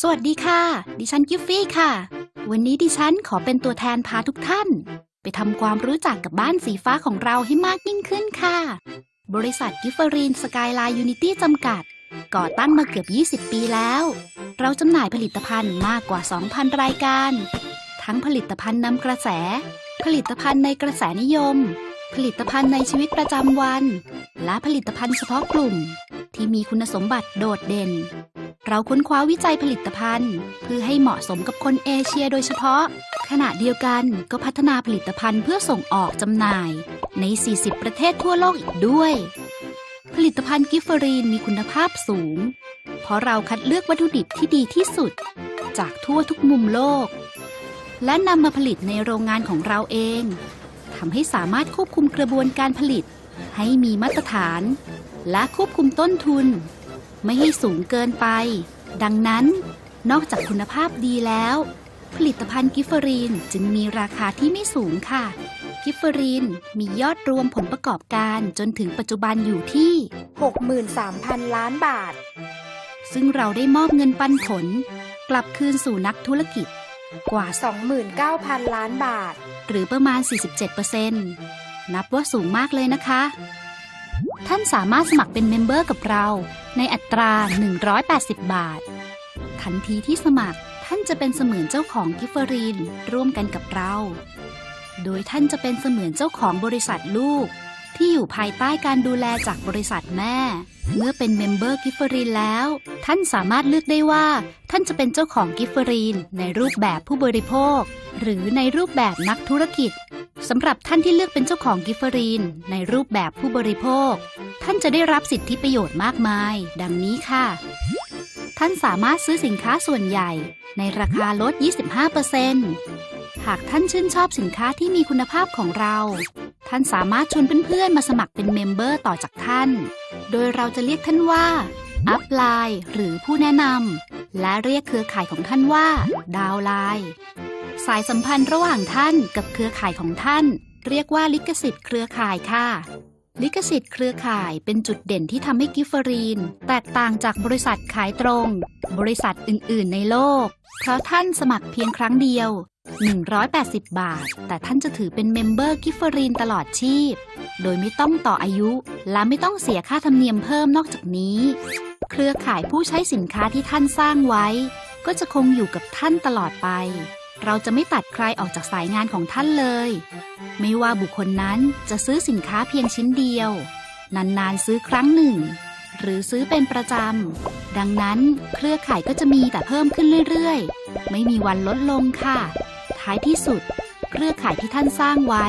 สวัสดีค่ะ ดิฉันกิฟฟี่ค่ะ วันนี้ดิฉันขอเป็นตัวแทนพาทุกท่าน ไปทำความรู้จักกับบ้านสีฟ้าของเราให้มากยิ่งขึ้นค่ะ บริษัทกิฟเฟอรีนสกายไลน์ยูนิตี้จำกัด ก่อตั้งมาเกือบ 20 ปีแล้ว เราจำหน่ายผลิตภัณฑ์มากกว่า 2,000 รายการ ทั้งผลิตภัณฑ์นำกระแส ผลิตภัณฑ์ในกระแสนิยม ผลิตภัณฑ์ในชีวิตประจำวัน และผลิตภัณฑ์เฉพาะกลุ่ม ที่มีคุณสมบัติโดดเด่น เราค้นคว้าวิจัยผลิตภัณฑ์ เพื่อให้เหมาะสมกับคนเอเชียโดยเฉพาะ ขณะเดียวกันก็พัฒนาผลิตภัณฑ์เพื่อส่งออกจำหน่าย ใน 40 ประเทศทั่วโลกอีกด้วย ผลิตภัณฑ์กิฟเฟอรีนมีคุณภาพสูง เพราะเราคัดเลือกวัตถุดิบที่ดีที่สุด จากทั่วทุกมุมโลก และนำมาผลิตในโรงงานของเราเองำให้สามารถควบคุมกระบวนการผลิต ให้มีมาตรฐาน และควบคุมต้นทุน ไม่ให้สูงเกินไป ดังนั้น นอกจากคุณภาพดีแล้ว ผลิตภัณฑ์กิฟเฟอรีนจึงมีราคาที่ไม่สูงค่ะ กิฟเฟอรีนมียอดรวมผลประกอบการจนถึงปัจจุบันอยู่ที่ 63,000 ล้านบาท ซึ่งเราได้มอบเงินปันผล กลับคืนสู่นักธุรกิจ กว่า 29,000 ล้านบาท หรือประมาณ 47%นับว่าสูงมากเลยนะคะ ท่านสามารถสมัครเป็นเมมเบอร์กับเรา ในอัตรา 180 บาท ทันทีที่สมัครท่านจะเป็นเสมือนเจ้าของกิฟเฟอรีนร่วมกันกับเรา โดยท่านจะเป็นเสมือนเจ้าของบริษัทลูก ที่อยู่ภายใต้การดูแลจากบริษัทแม่ เมื่อเป็นเมมเบอร์กิฟเฟอรีนแล้ว ท่านสามารถเลือกได้ว่า ท่านจะเป็นเจ้าของกิฟเฟอรีน ในรูปแบบผู้บริโภค หรือในรูปแบบนักธุรกิจสำหรับท่านที่เลือกเป็นเจ้าของกิฟเฟอรีน ในรูปแบบผู้บริโภค ท่านจะได้รับสิทธิประโยชน์มากมาย ดังนี้ค่ะ ท่านสามารถซื้อสินค้าส่วนใหญ่ ในราคาลด 25%หากท่านชื่นชอบสินค้าที่มีคุณภาพของเรา ท่านสามารถชวนเพื่อนๆ มาสมัครเป็นเมมเบอร์ต่อจากท่าน โดยเราจะเรียกท่านว่าอัพไลน์หรือผู้แนะนำและเรียกเครือข่ายของท่านว่า ดาวไลน์สายสัมพันธ์ระหว่างท่านกับเครือข่ายของท่าน เรียกว่าลิขสิทธิ์เครือข่ายค่ะ ลิขสิทธิ์เครือข่ายเป็นจุดเด่นที่ทำให้กิฟเฟอรีน แตกต่างจากบริษัทขายตรง บริษัทอื่นๆ ในโลก เพราะท่านสมัครเพียงครั้งเดียว 180 บาท แต่ท่านจะถือเป็นเมมเบอร์กิฟเฟอรีนตลอดชีพ โดยไม่ต้องต่ออายุ และไม่ต้องเสียค่าธรรมเนียมเพิ่มนอกจากนี้ เครือข่ายผู้ใช้สินค้าที่ท่านสร้างไว้ ก็จะคงอยู่กับท่านตลอดไป เราจะไม่ตัดใครออกจากสายงานของท่านเลย ไม่ว่าบุคคลนั้นจะซื้อสินค้าเพียงชิ้นเดียว นานๆซื้อครั้งหนึ่ง หรือซื้อเป็นประจำดังนั้นเครือข่ายก็จะมีแต่เพิ่มขึ้นเรื่อยๆ ไม่มีวันลดลงค่ะ ท้ายที่สุด เครือข่ายที่ท่านสร้างไว้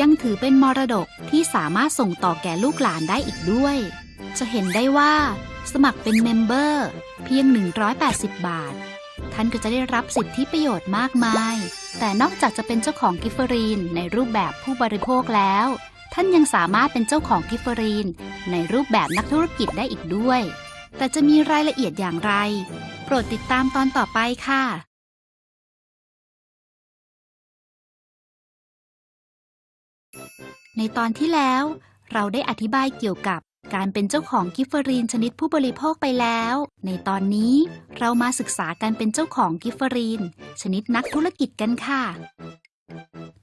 ยังถือเป็นมรดกที่สามารถส่งต่อแก่ลูกหลานได้อีกด้วย จะเห็นได้ว่า สมัครเป็นเมมเบอร์เพียง 180 บาท ท่านก็จะได้รับสิทธิประโยชน์มากมาย แต่นอกจากจะเป็นเจ้าของกิฟเฟอรีนในรูปแบบผู้บริโภคแล้ว ท่านยังสามารถเป็นเจ้าของกิฟเฟอรีนในรูปแบบนักธุรกิจได้อีกด้วย แต่จะมีรายละเอียดอย่างไร โปรดติดตามตอนต่อไปค่ะ ในตอนที่แล้ว เราได้อธิบายเกี่ยวกับการเป็นเจ้าของกิฟเฟอรีนชนิดผู้บริโภคไปแล้ว ในตอนนี้เรามาศึกษาการเป็นเจ้าของกิฟเฟอรีน ชนิดนักธุรกิจกันค่ะ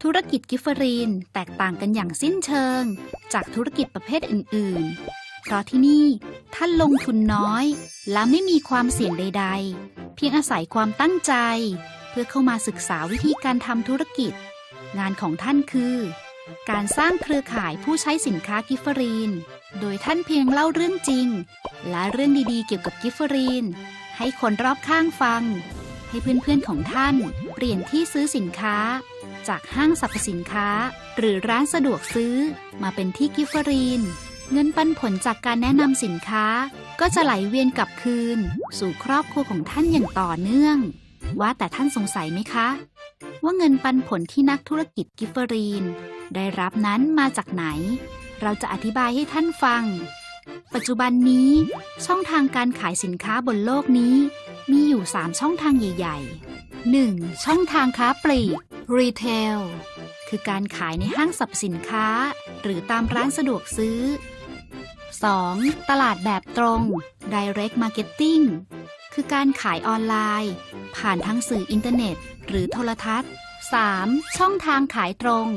ธุรกิจกิฟเฟอรีนแตกต่างกันอย่างสิ้นเชิง จากธุรกิจประเภทอื่น ๆ เพราะที่นี่ท่านลงทุนน้อย และไม่มีความเสี่ยงใด ๆ เพียงอาศัยความตั้งใจ เพื่อเข้ามาศึกษาวิธีการทำธุรกิจ งานของท่านคือ การสร้างเครือข่ายผู้ใช้สินค้ากิฟเฟอรีน โดยท่านเพียงเล่าเรื่องจริง และเรื่องดีๆ เกี่ยวกับกิฟเฟอรีน ให้คนรอบข้างฟัง ให้เพื่อนๆของท่านเปลี่ยนที่ซื้อสินค้า จากห้างสรรพสินค้า หรือร้านสะดวกซื้อมาเป็นที่กิฟเฟอรีน เงินปันผลจากการแนะนำสินค้าก็จะไหลเวียนกลับคืน สู่ครอบครัวของท่านอย่างต่อเนื่อง ว่าแต่ท่านสงสัยไหมคะ ว่าเงินปันผลที่นักธุรกิจกิฟเฟอรีน ได้รับนั้นมาจากไหน เราจะอธิบายให้ท่านฟัง ปัจจุบันนี้ ช่องทางการขายสินค้าบนโลกนี้ มีอยู่ 3 ช่องทางใหญ่ ๆ 1. ช่องทางค้าปลีก Retail คือการขายในห้างสรรพสินค้า หรือตามร้านสะดวกซื้อ 2. ตลาดแบบตรง Direct Marketing คือการขายออนไลน์ ผ่านทางสื่ออินเทอร์เน็ต หรือโทรทัศน์ 3. ช่องทางขายตรง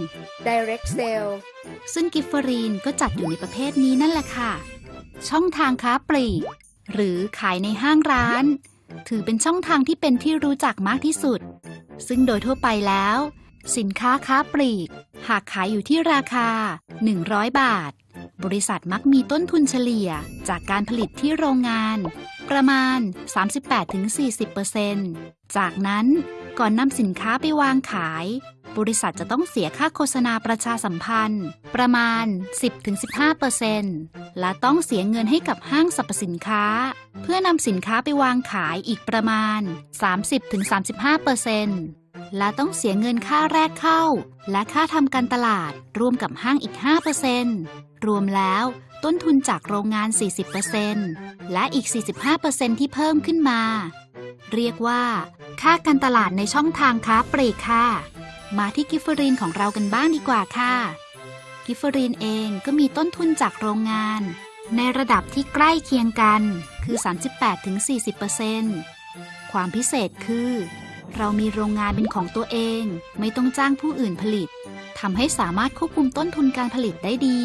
direct sale ซึ่งกิฟเฟอรีนก็จัดอยู่ในประเภทนี้นั่นแหละค่ะ ช่องทางค้าปลีก หรือขายในห้างร้าน ถือเป็นช่องทางที่เป็นที่รู้จักมากที่สุด ซึ่งโดยทั่วไปแล้ว สินค้าค้าปลีก หากขายอยู่ที่ราคา 100 บาท บริษัทมักมีต้นทุนเฉลี่ยจากการผลิตที่โรงงาน ประมาณ 38-40%จากนั้นก่อนนำสินค้าไปวางขาย บริษัทจะต้องเสียค่าโฆษณาประชาสัมพันธ์ ประมาณ 10-15%และต้องเสียเงินให้กับห้างสรรพสินค้า เพื่อนำสินค้าไปวางขายอีกประมาณ 30-35% และต้องเสียเงินค่าแรกเข้า และค่าทำการตลาดรวมกับห้างอีก 5%รวมแล้วต้นทุนจากโรงงาน 40%และอีก 45%ที่เพิ่มขึ้นมา เรียกว่า ค่าการตลาดในช่องทางค้าปลีกค่ะ มาที่กิฟเฟอรีนของเรากันบ้างดีกว่าค่ะ กิฟเฟอรีนเองก็มีต้นทุนจากโรงงาน ในระดับที่ใกล้เคียงกันคือ 38-40%ความพิเศษคือ เรามีโรงงานเป็นของตัวเอง ไม่ต้องจ้างผู้อื่นผลิตทำให้สามารถควบคุมต้นทุนการผลิตได้ดี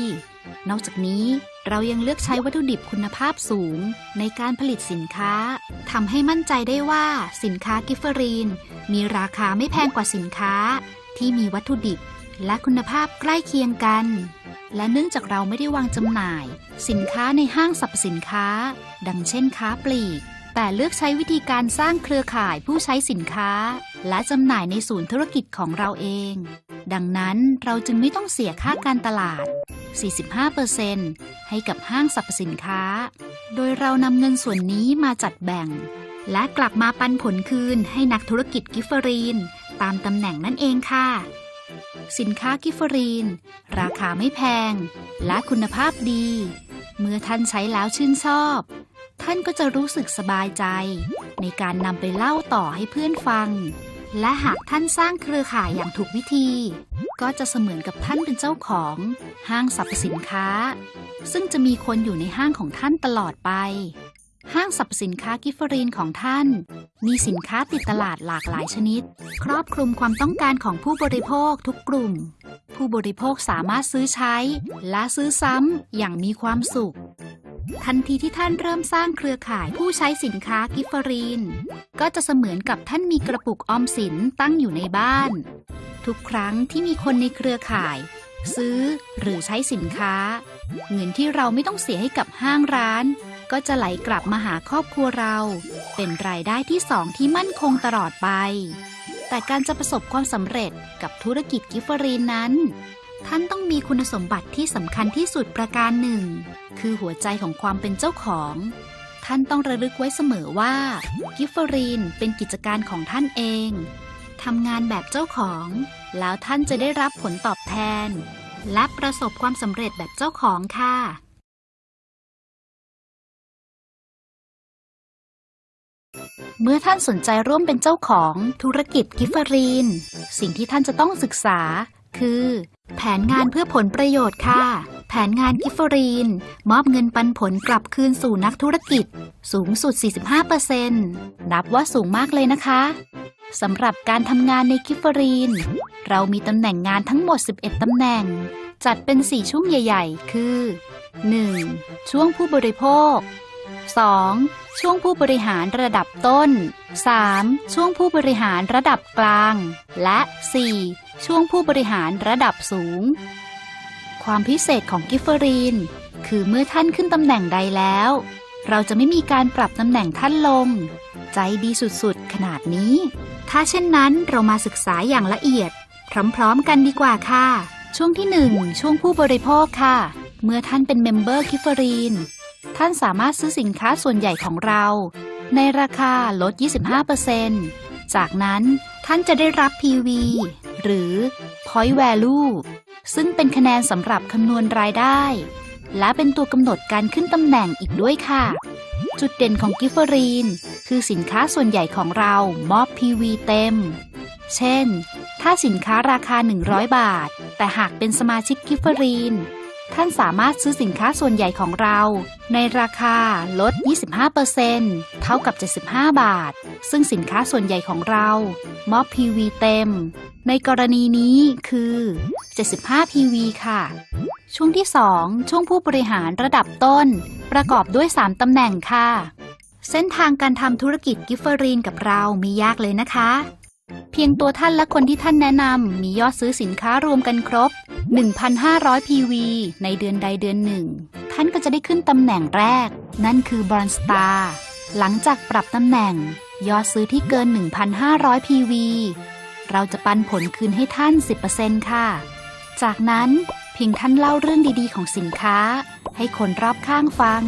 นอกจากนี้เรายังเลือกใช้วัตถุดิบคุณภาพสูง ในการผลิตสินค้าทำให้มั่นใจได้ว่าสินค้ากิฟเฟอรีน มีราคาไม่แพงกว่าสินค้า ที่มีวัตถุดิบและคุณภาพใกล้เคียงกัน และเนื่องจากเราไม่ได้วางจำหน่าย สินค้าในห้างสรรพสินค้า ดังเช่นค้าปลีก แต่เลือกใช้วิธีการสร้างเครือข่ายผู้ใช้สินค้า และจำหน่ายในศูนย์ธุรกิจของเราเอง ดังนั้นเราจึงไม่ต้องเสียค่าการตลาด 45%ให้กับห้างสรรพสินค้า โดยเรานำเงินส่วนนี้มาจัดแบ่ง และกลับมาปันผลคืนให้นักธุรกิจกิฟเฟอรีน ตามตำแหน่งนั่นเองค่ะ สินค้ากิฟเฟอรีน ราคาไม่แพง และคุณภาพดี เมื่อท่านใช้แล้วชื่นชอบ ท่านก็จะรู้สึกสบายใจ ในการนำไปเล่าต่อให้เพื่อนฟัง และหากท่านสร้างเครือข่ายอย่างถูกวิธี ก็จะเสมือนกับท่านเป็นเจ้าของ ห้างสรรพสินค้า ซึ่งจะมีคนอยู่ในห้างของท่านตลอดไปห้างสรรพสินค้ากิฟเฟอรีนของท่าน มีสินค้าติดตลาดหลากหลายชนิด ครอบคลุมความต้องการของผู้บริโภคทุกกลุ่ม ผู้บริโภคสามารถซื้อใช้ และซื้อซ้ำอย่างมีความสุข ทันทีที่ท่านเริ่มสร้างเครือข่ายผู้ใช้สินค้ากิฟเฟอรีน ก็จะเสมือนกับท่านมีกระปุกออมสินตั้งอยู่ในบ้าน ทุกครั้งที่มีคนในเครือข่าย ซื้อหรือใช้สินค้า เงินที่เราไม่ต้องเสียให้กับห้างร้าน ก็จะไหลกลับมาหาครอบครัวเรา เป็นรายได้ที่สองที่มั่นคงตลอดไป แต่การจะประสบความสำเร็จกับธุรกิจกิฟเฟอรีนนั้น ท่านต้องมีคุณสมบัติที่สำคัญที่สุดประการหนึ่ง คือหัวใจของความเป็นเจ้าของ ท่านต้องระลึกไว้เสมอว่า กิฟเฟอรีนเป็นกิจการของท่านเองทำงานแบบเจ้าของ แล้วท่านจะได้รับผลตอบแทน และประสบความสำเร็จแบบเจ้าของค่ะ เมื่อท่านสนใจร่วมเป็นเจ้าของธุรกิจกิฟเฟอรีน สิ่งที่ท่านจะต้องศึกษา คือ แผนงานเพื่อผลประโยชน์ค่ะ แผนงานกิฟฟอรีน มอบเงินปันผลกลับคืนสู่นักธุรกิจ สูงสุด 45%นับว่าสูงมากเลยนะคะสำหรับการทำงานในกิฟฟอรีน เรามีตำแหน่งงานทั้งหมด 11 ตำแหน่ง จัดเป็น 4 ช่วงใหญ่ ๆ คือ 1. ช่วงผู้บริโภค 2. ช่วงผู้บริหารระดับต้น 3. ช่วงผู้บริหารระดับกลาง และ 4. ช่วงผู้บริหารระดับสูง ความพิเศษของกิฟเฟอรีน คือเมื่อท่านขึ้นตำแหน่งใดแล้ว เราจะไม่มีการปรับตำแหน่งท่านลง ใจดีสุดๆ ขนาดนี้ ถ้าเช่นนั้นเรามาศึกษาอย่างละเอียด พร้อมๆ กันดีกว่าค่ะ ช่วงที่ 1 ช่วงผู้บริโภคค่ะ เมื่อท่านเป็นเมมเบอร์กิฟเฟอรีน ท่านสามารถซื้อสินค้าส่วนใหญ่ของเรา ในราคาลด 25%จากนั้นท่านจะได้รับ PV หรือ Point Value ซึ่งเป็นคะแนนสำหรับคำนวณรายได้ และเป็นตัวกำหนดการขึ้นตำแหน่งอีกด้วยค่ะ จุดเด่นของกิฟเฟอรีน คือสินค้าส่วนใหญ่ของเรามอบ PV เต็ม เช่น ถ้าสินค้าราคา 100 บาท แต่หากเป็นสมาชิกกิฟเฟอรีน ท่านสามารถซื้อสินค้าส่วนใหญ่ของเรา ในราคาลด 25%เท่ากับ 75 บาท ซึ่งสินค้าส่วนใหญ่ของเรามอบ PV เต็ม ในกรณีนี้คือ 75 PV ค่ะ ช่วงที่ 2 ช่วงผู้บริหารระดับต้น ประกอบด้วย 3 ตำแหน่งค่ะ เส้นทางการทำธุรกิจกิฟเฟอรีนกับเรามียากเลยนะคะเพียงตัวท่านและคนที่ท่านแนะนำมียอดซื้อสินค้ารวมกันครบ 1,500 PV ในเดือนใดเดือนหนึ่ง ท่านก็จะได้ขึ้นตำแหน่งแรก นั่นคือบรอนสตาร์หลังจากปรับตำแหน่ง ยอดซื้อที่เกิน 1,500 PV เราจะปันผลคืนให้ท่าน 10%ค่ะ จากนั้นเพียงท่านเล่าเรื่องดีๆ ของสินค้า ให้คนรอบข้างฟัง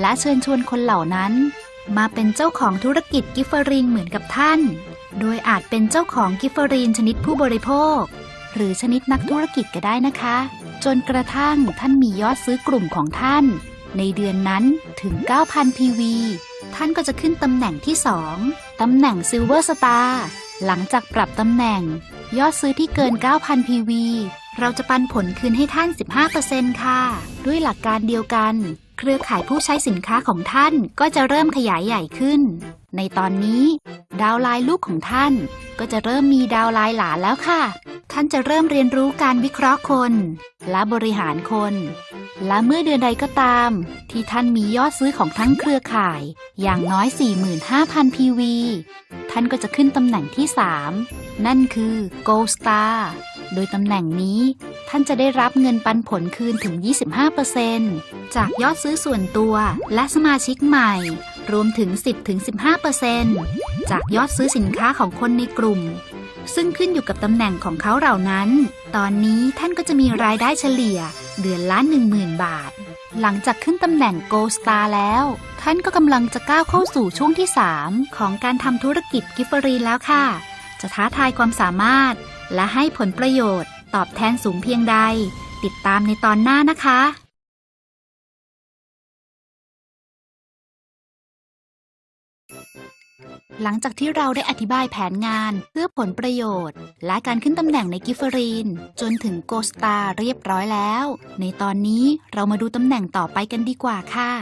และเชิญชวนคนเหล่านั้น มาเป็นเจ้าของธุรกิจกิฟเฟอรินเหมือนกับท่าน โดยอาจเป็นเจ้าของกิฟเฟอรีนชนิดผู้บริโภค หรือชนิดนักธุรกิจก็ได้นะคะ จนกระทั่งท่านมียอดซื้อกลุ่มของท่าน ในเดือนนั้นถึง 9,000 PV ท่านก็จะขึ้นตำแหน่งที่ 2 ตำแหน่ง Silver Star หลังจากปรับตำแหน่ง ยอดซื้อที่เกิน 9,000 PV เราจะปันผลคืนให้ท่าน 15%ค่ะ ด้วยหลักการเดียวกัน เครือข่ายผู้ใช้สินค้าของท่านก็จะเริ่มขยายใหญ่ขึ้น ในตอนนี้ ดาวไลน์ลูกของท่านก็จะเริ่มมีดาวไลน์หลานแล้วค่ะ ท่านจะเริ่มเรียนรู้การวิเคราะห์คน และบริหารคน และเมื่อเดือนใดก็ตาม ที่ท่านมียอดซื้อของทั้งเครือข่าย อย่างน้อย 45,000 PV ท่านก็จะขึ้นตำแหน่งที่ 3 นั่นคือ Gold Star โดยตำแหน่งนี้ ท่านจะได้รับเงินปันผลคืนถึง 25%จากยอดซื้อส่วนตัวและสมาชิกใหม่ รวมถึง 10-15%จากยอดซื้อสินค้าของคนในกลุ่ม ซึ่งขึ้นอยู่กับตำแหน่งของเขาเหล่านั้น ตอนนี้ท่านก็จะมีรายได้เฉลี่ย เดือนละ10,000 บาท หลังจากขึ้นตำแหน่ง Gold Star แล้ว ท่านก็กำลังจะก้าวเข้าสู่ช่วงที่ 3 ของการทำธุรกิจกิฟเฟอรีแล้วค่ะ จะท้าทายความสามารถ และให้ผลประโยชน์ ตอบแทนสูงเพียงใด ติดตามในตอนหน้านะคะ หลังจากที่เราได้อธิบายแผนงานเพื่อผลประโยชน์ และการขึ้นตำแหน่งในกิฟเฟอรีน จนถึงโกสตาเรียบร้อยแล้ว ในตอนนี้เรามาดูตำแหน่งต่อไปกันดีกว่าค่ะ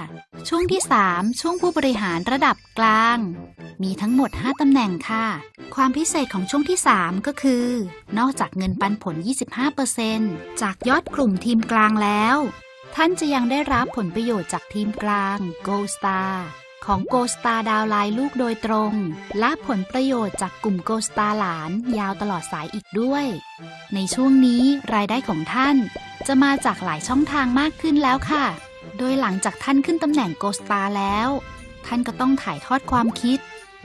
ช่วงที่ 3 ช่วงผู้บริหารระดับกลาง มีทั้งหมด 5ตำแหน่งค่ะ ความพิเศษของช่วงที่ 3 ก็คือ นอกจากเงินปันผล 25%จากยอดกลุ่มทีมกลางแล้ว ท่านจะยังได้รับผลประโยชน์จากทีมกลาง Gold Star ของ Gold Star ดาวไลน์ลูกโดยตรง และผลประโยชน์จากกลุ่ม Gold Star หลานยาวตลอดสายอีกด้วย ในช่วงนี้รายได้ของท่านจะมาจากหลายช่องทางมากขึ้นแล้วค่ะ โดยหลังจากท่านขึ้นตำแหน่ง Gold Star แล้ว ท่านก็ต้องถ่ายทอดความคิด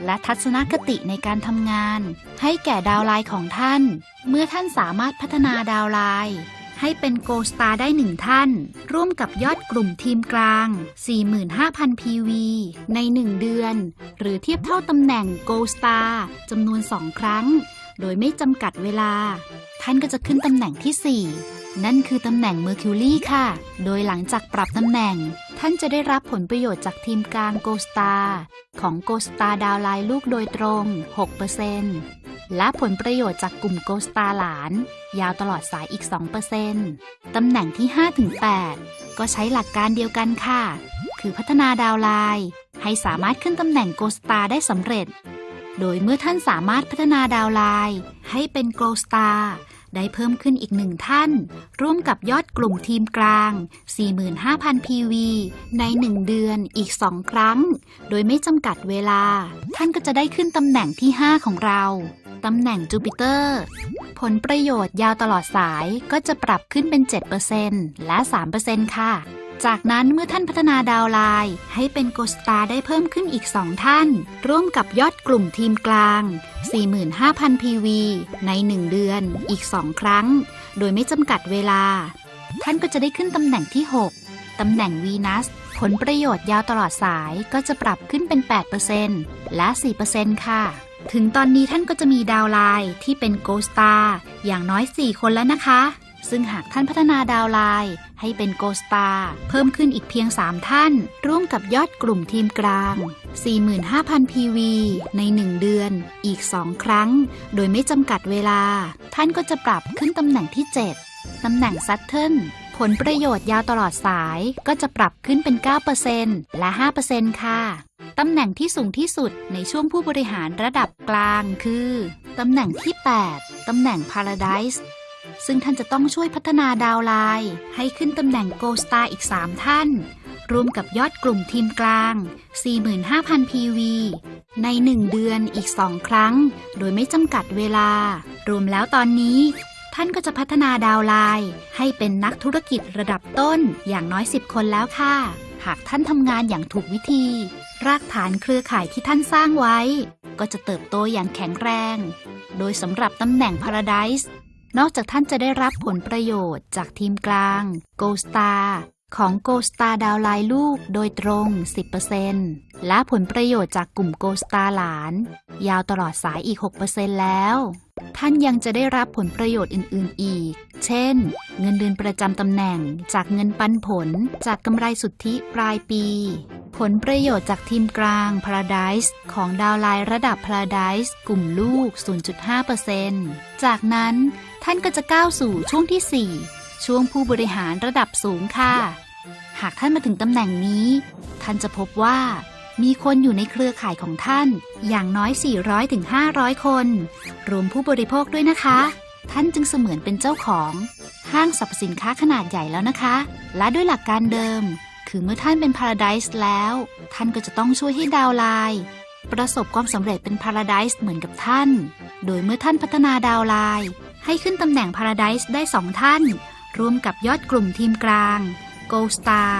และทัศนคติในการทำงาน ให้แก่ดาวไลน์ของท่าน เมื่อท่านสามารถพัฒนาดาวไลน์ ให้เป็นโกลสตาร์ได้หนึ่งท่าน ร่วมกับยอดกลุ่มทีมกลาง 45,000 PV ใน 1 เดือน หรือเทียบเท่าตำแหน่งโกลสตาร์จำนวน 2 ครั้ง โดยไม่จำกัดเวลา ท่านก็จะขึ้นตำแหน่งที่ 4 นั่นคือตำแหน่งเมอร์คิวลี่ค่ะ โดยหลังจากปรับตำแหน่ง ท่านจะได้รับผลประโยชน์จากทีมกลาง Gold Star ของ Gold Star ดาวไลน์ลูกโดยตรง 6%และผลประโยชน์จากกลุ่ม Gold Star หลาน ยาวตลอดสายอีก 2%ตำแหน่งที่ 5-8 ก็ใช้หลักการเดียวกันค่ะ คือพัฒนาดาวไลน์ให้สามารถขึ้นตำแหน่ง Gold Star ได้สำเร็จ โดยเมื่อท่านสามารถพัฒนาดาวไลน์ให้เป็น Gold Star ได้เพิ่มขึ้นอีกหนึ่งท่าน ร่วมกับยอดกลุ่มทีมกลาง 45,000 PV ใน 1 เดือนอีก 2 ครั้ง โดยไม่จำกัดเวลา ท่านก็จะได้ขึ้นตำแหน่งที่ 5 ของเรา ตำแหน่งจูปิเตอร์ ผลประโยชน์ยาวตลอดสายก็จะปรับขึ้นเป็น 7%และ 3%ค่ะ จากนั้นเมื่อท่านพัฒนาดาวไลน์ให้เป็นโกสตาได้เพิ่มขึ้นอีก 2 ท่าน ร่วมกับยอดกลุ่มทีมกลาง 45,000 PV ใน 1 เดือนอีก 2 ครั้ง โดยไม่จำกัดเวลา ท่านก็จะได้ขึ้นตำแหน่งที่ 6 ตำแหน่งวีนัสผลประโยชน์ยาวตลอดสายก็จะปรับขึ้นเป็น 8%และ 4%ค่ะ ถึงตอนนี้ท่านก็จะมีดาวไลน์ที่เป็นโกสตาอย่างน้อย 4 คนแล้วนะคะ ซึ่งหากท่านพัฒนาดาวไลน์ให้เป็นโกสตาเพิ่มขึ้นอีกเพียง 3 ท่าน ร่วมกับยอดกลุ่มทีมกลาง 45,000 PV ใน 1 เดือนอีก 2 ครั้ง โดยไม่จำกัดเวลา ท่านก็จะปรับขึ้นตำแหน่งที่ 7 ตำแหน่งซัตเทิลผลประโยชน์ยาวตลอดสายก็จะปรับขึ้นเป็น 9%และ 5%ค่ะ ตำแหน่งที่สูงที่สุดในช่วงผู้บริหารระดับกลางคือ ตำแหน่งที่ 8 ตำแหน่ง Paradise ซึ่งท่านจะต้องช่วยพัฒนาดาวไลน์ให้ขึ้นตำแหน่ง Gold Star อีก 3 ท่าน รวมกับยอดกลุ่มทีมกลาง 45,000 PV ใน 1 เดือนอีก 2 ครั้ง โดยไม่จำกัดเวลา รวมแล้วตอนนี้ ท่านก็จะพัฒนาดาวไลน์ให้เป็นนักธุรกิจระดับต้นอย่างน้อย 10 คนแล้วค่ะ หากท่านทำงานอย่างถูกวิธี รากฐานเครือข่ายที่ท่านสร้างไว้ ก็จะเติบโตอย่างแข็งแรง โดยสำหรับตำแหน่ง Paradise นอกจากท่านจะได้รับผลประโยชน์จากทีมกลาง g o Star ของ g o Star ดาวไลน์ลูกโดยตรง 10%และผลประโยชน์จากกลุ่ม g o Star หลาน ยาวตลอดสายอีก 6%แล้ว ท่านยังจะได้รับผลประโยชน์อื่น ๆ อีก เช่น เงินเดือนประจำตำแหน่ง จากเงินปันผล จากกำไรสุทธิปลายปี ผลประโยชน์จากทีมกลาง Paradise ของดาวไลน์ระดับ Paradise กลุ่มลูก 0.5%จากนั้น ท่านก็จะก้าวสู่ช่วงที่ 4 ช่วงผู้บริหารระดับสูงค่ะ หากท่านมาถึงตำแหน่งนี้ ท่านจะพบว่า มีคนอยู่ในเครือข่ายของท่าน อย่างน้อย 400-500ถึง500คน รวมผู้บริโภคด้วยนะคะ ท่านจึงเสมือนเป็นเจ้าของ ห้างสรรพสินค้าขนาดใหญ่แล้วนะคะ และด้วยหลักการเดิม คือเมื่อท่านเป็น Paradise แล้ว ท่านก็จะต้องช่วยให้ดาวไลน์ประสบความสำเร็จเป็น Paradise เหมือนกับท่าน โดยเมื่อท่านพัฒนาดาวไลน์ ให้ขึ้นตำแหน่ง Paradise ได้ 2 ท่าน รวมกับยอดกลุ่มทีมกลาง Gold Star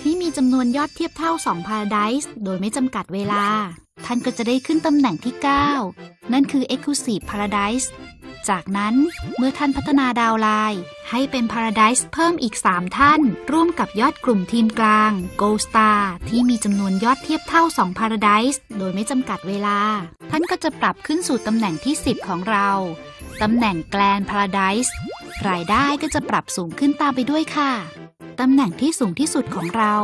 ที่มีจำนวนยอดเทียบเท่า 2 Paradise โดยไม่จำกัดเวลา ท่านก็จะได้ขึ้นตำแหน่งที่ 9 นั่นคือ Exclusive Paradise จากนั้นเมื่อท่านพัฒนาดาวไลน์ให้เป็น Paradise เพิ่มอีก 3 ท่าน ร่วมกับยอดกลุ่มทีมกลาง Gold Star ที่มีจำนวนยอดเทียบเท่า 2 Paradise โดยไม่จำกัดเวลา ท่านก็จะปรับขึ้นสู่ตำแหน่งที่ 10 ของเรา ตำแหน่งแกลน Paradise รายได้ก็จะปรับสูงขึ้นตามไปด้วยค่ะ ตำแหน่งที่สูงที่สุดของเรา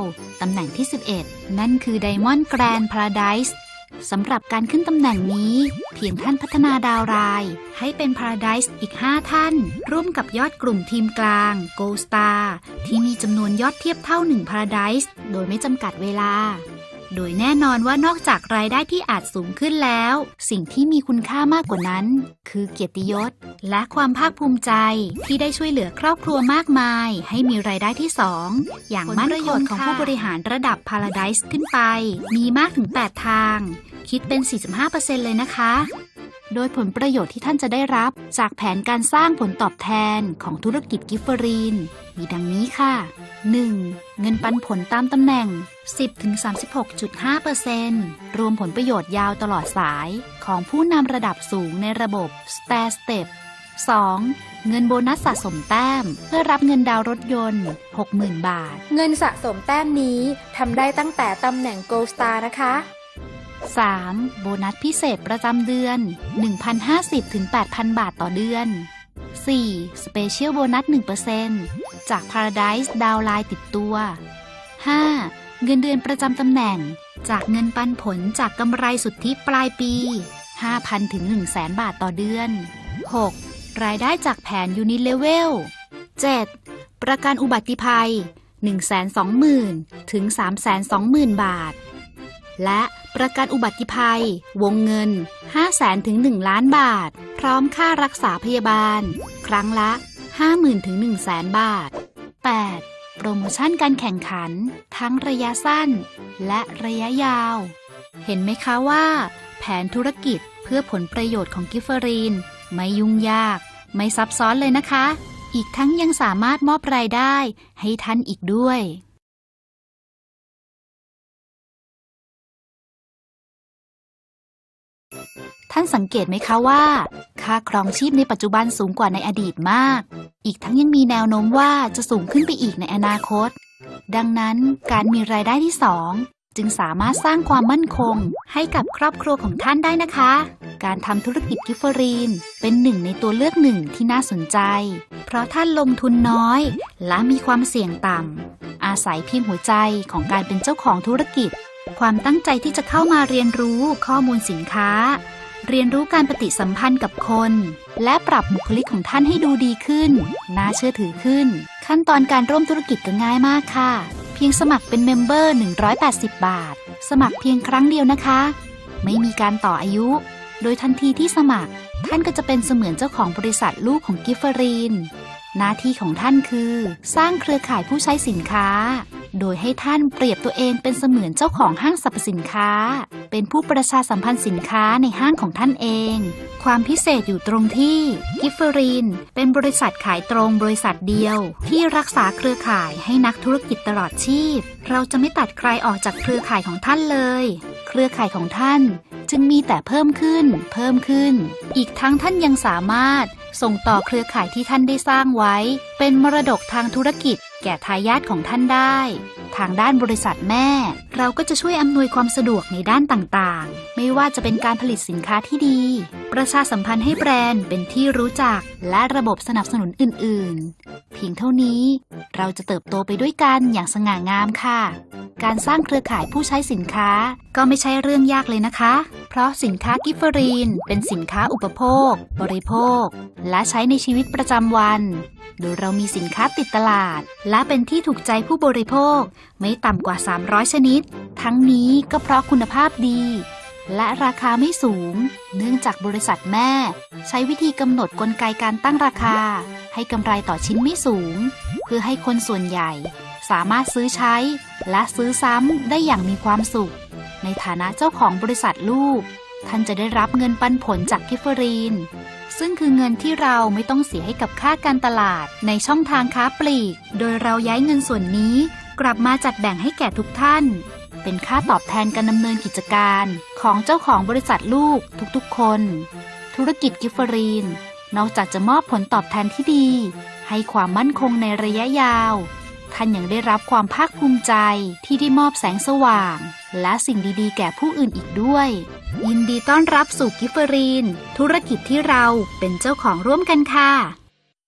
ตำแหน่งที่ 11 นั่นคือ Diamond Grand Paradise สำหรับการขึ้นตำแหน่งนี้ เพียงท่านพัฒนาดาวราย ให้เป็น Paradise อีก 5 ท่าน ร่วมกับยอดกลุ่มทีมกลาง Gold Star ที่มีจำนวนยอดเทียบเท่า 1 Paradise โดยไม่จำกัดเวลา โดยแน่นอนว่านอกจากรายได้ที่อาจสูงขึ้นแล้ว สิ่งที่มีคุณค่ามากกว่านั้น คือเกียรติยศ และความภาคภูมิใจ ที่ได้ช่วยเหลือครอบครัวมากมาย ให้มีรายได้ที่ 2 อย่างมั่นคงของผู้บริหารระดับ Paradise ขึ้นไป มีมากถึง 8 ทาง คิดเป็น 45%เลยนะคะ โดยผลประโยชน์ที่ท่านจะได้รับ จากแผนการสร้างผลตอบแทนของธุรกิจกิฟเฟอรีน มีดังนี้ค่ะ 1. เงินปันผลตามตำแหน่ง 10-36.5%รวมผลประโยชน์ยาวตลอดสายของผู้นำระดับสูงในระบบ Stair Step 2. เงินโบนัสสะสมแต้ม เพื่อรับเงินดาวรถยนต์ 60,000 บาท เงินสะสมแต้มนี้ทำได้ตั้งแต่ตำแหน่ง Gold Star นะคะ 3. โบนัสพิเศษประจำเดือน 1,050ถึง8,000 บาทต่อเดือน 4. Special โบนัส 1%จาก Paradise ดาวไลน์ติดตัว 5. เงินเดือนประจำตำแหน่ง จากเงินปันผลจากกำไรสุทธิปลายปี 5,000ถึง100,000 บาทต่อเดือน 6. รายได้จากแผน Unilevel 7. ประกันอุบัติภัย 120,000 ถึง 320,000 บาท และ ประกันอุบัติภัย วงเงิน 500,000ถึง 1 ล้านบาท พร้อมค่ารักษาพยาบาล ครั้งละ 50,000ถึง100,000บาท 8. โปรโมชั่นการแข่งขัน ทั้งระยะสั้น และระยะยาว เห็นไหมคะว่า แผนธุรกิจเพื่อผลประโยชน์ของกิฟเฟอรีน ไม่ยุ่งยาก ไม่ซับซ้อนเลยนะคะ อีกทั้งยังสามารถมอบรายได้ให้ท่านอีกด้วย ท่านสังเกตไหมคะว่า ค่าครองชีพในปัจจุบันสูงกว่าในอดีตมาก อีกทั้งยังมีแนวโน้มว่าจะสูงขึ้นไปอีกในอนาคต ดังนั้นการมีรายได้ที่สองจึงสามารถสร้างความมั่นคงให้กับครอบครัวของท่านได้นะคะ การทำธุรกิจกิฟเฟอรีน เป็นหนึ่งในตัวเลือกหนึ่งที่น่าสนใจ เพราะท่านลงทุนน้อย และมีความเสี่ยงต่ำ อาศัยเพียงหัวใจของการเป็นเจ้าของธุรกิจ ความตั้งใจที่จะเข้ามาเรียนรู้ข้อมูลสินค้า เรียนรู้การปฏิสัมพันธ์กับคน และปรับบุคลิกของท่านให้ดูดีขึ้น น่าเชื่อถือขึ้น ขั้นตอนการร่วมธุรกิจก็ง่ายมากค่ะ เพียงสมัครเป็นเมมเบอร์ 180 บาท สมัครเพียงครั้งเดียวนะคะ ไม่มีการต่ออายุ โดยทันทีที่สมัคร ท่านก็จะเป็นเสมือนเจ้าของบริษัทลูกของกิฟเฟอรีน หน้าที่ของท่านคือ สร้างเครือข่ายผู้ใช้สินค้า โดยให้ท่านเปรียบตัวเองเป็นเสมือนเจ้าของห้างสรรพสินค้า เป็นผู้ประชาสัมพันธ์สินค้าในห้างของท่านเอง ความพิเศษอยู่ตรงที่กิฟเฟอรีนเป็นบริษัทขายตรงบริษัทเดียว ที่รักษาเครือข่ายให้นักธุรกิจตลอดชีพ เราจะไม่ตัดใครออกจากเครือข่ายของท่านเลย เครือข่ายของท่านจึงมีแต่เพิ่มขึ้น เพิ่มขึ้น อีกทั้งท่านยังสามารถส่งต่อเครือข่ายที่ท่านได้สร้างไว้ เป็นมรดกทางธุรกิจ แก่ทายาทของท่านได้ ทางด้านบริษัทแม่ เราก็จะช่วยอำนวยความสะดวกในด้านต่างๆ ไม่ว่าจะเป็นการผลิตสินค้าที่ดี ประชาสัมพันธ์ให้แบรนด์เป็นที่รู้จัก และระบบสนับสนุนอื่น ๆ เพียงเท่านี้ เราจะเติบโตไปด้วยกันอย่างสง่างามค่ะ การสร้างเครือข่ายผู้ใช้สินค้าก็ไม่ใช่เรื่องยากเลยนะคะ เพราะสินค้ากิฟเฟอรีน เป็นสินค้าอุปโภค บริโภค และใช้ในชีวิตประจำวัน โดยเรามีสินค้าติดตลาด และเป็นที่ถูกใจผู้บริโภค ไม่ต่ำกว่า 300 ชนิด ทั้งนี้ก็เพราะคุณภาพดี และราคาไม่สูง เนื่องจากบริษัทแม่ ใช้วิธีกำหนดกลไกการตั้งราคา ให้กำไรต่อชิ้นไม่สูง เพื่อให้คนส่วนใหญ่ สามารถซื้อใช้ และซื้อซ้ำได้อย่างมีความสุข ในฐานะเจ้าของบริษัทลูก ท่านจะได้รับเงินปันผลจากกิฟเฟอรีน ซึ่งคือเงินที่เราไม่ต้องเสียให้กับค่าการตลาดในช่องทางค้าปลีก โดยเราย้ายเงินส่วนนี้ กลับมาจัดแบ่งให้แก่ทุกท่าน เป็นค่าตอบแทนการดำเนินกิจการของเจ้าของบริษัทลูกทุกๆคน ธุรกิจกิฟเฟอรีน นอกจากจะมอบผลตอบแทนที่ดี ให้ความมั่นคงในระยะยาว ท่านยังได้รับความภาคภูมิใจที่ได้มอบแสงสว่าง และสิ่งดีๆ แก่ผู้อื่นอีกด้วย ยินดีต้อนรับสู่กิฟเฟอรีน ธุรกิจที่เราเป็นเจ้าของร่วมกันค่ะ